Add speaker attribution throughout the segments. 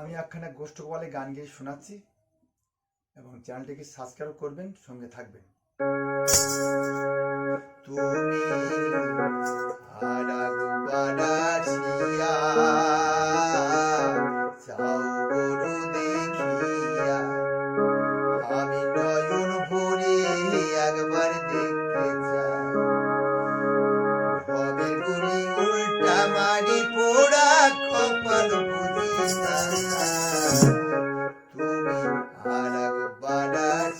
Speaker 1: আমি একখানা গোষ্ঠ গোপালে গান গিয়ে শোনাচ্ছি এবং চ্যানেলটিকে সাবস্ক্রাইব করবেন সঙ্গে থাকবেন।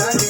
Speaker 1: Hare